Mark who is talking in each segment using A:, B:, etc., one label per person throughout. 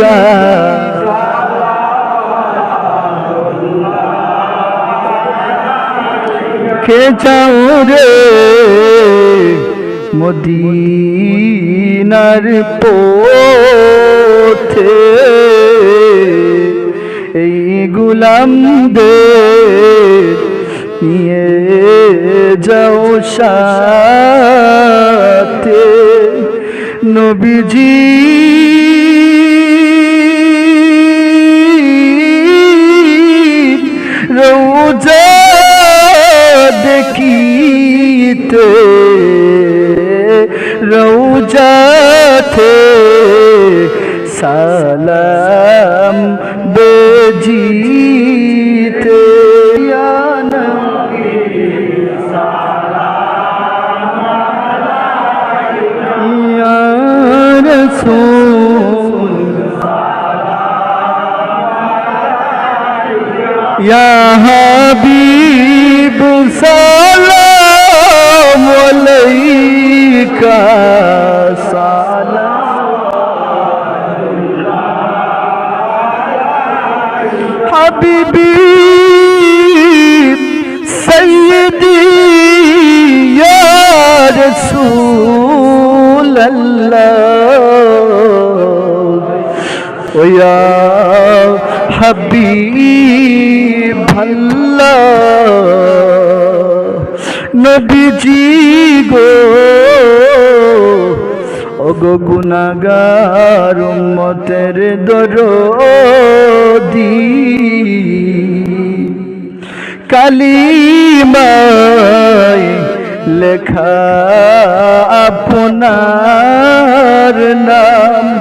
A: কে যাও রে মদিনার পথে? এই গুলাম দে নিয়ে যাও সাথে। নবীজি দেখিতে রৌজাতে সালাম বেজিতে। ইয়া নবী ইয়া ইয়া হাবিব সালাম আলাইকা সালাম হাবিবি রাসূল নবীজি গো। ওগো গুনাগার উম্মতের দরদি। কালিমায় লেখা আপনার নাম।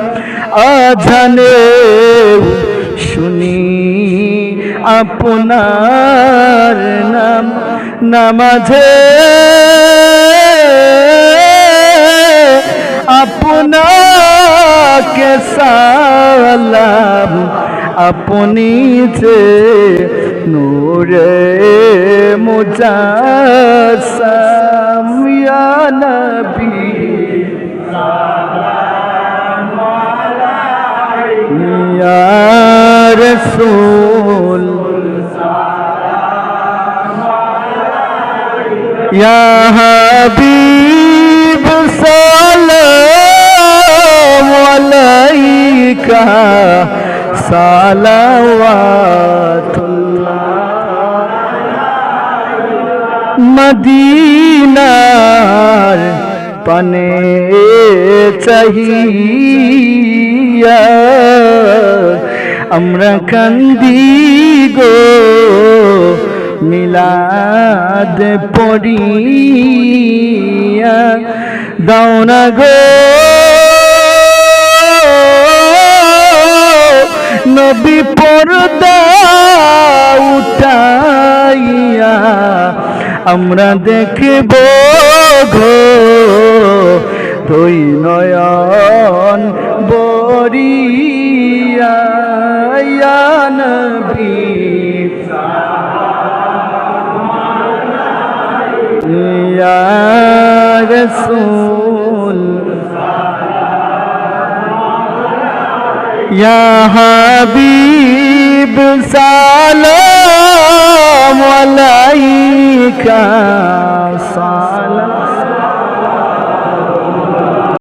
A: আজানে শুনি আপনার নাম। নামাজে আপনাকে সালাম আপনি যে নূরে মুজাসাম নবী ইয়া হাবিব সালাম আলাইকা সালাওয়াতুল্লাহ। মদিনার পানে চাহিয়া আমরা কান্দি গো মিলাদ পড়িয়া দাওনা গো। নবী পর্দা উঠাইয়া আমরা দেখব গো। দুই নয়ন বরিয়া নবী। রাসূল ইয়া হাবিব সালাম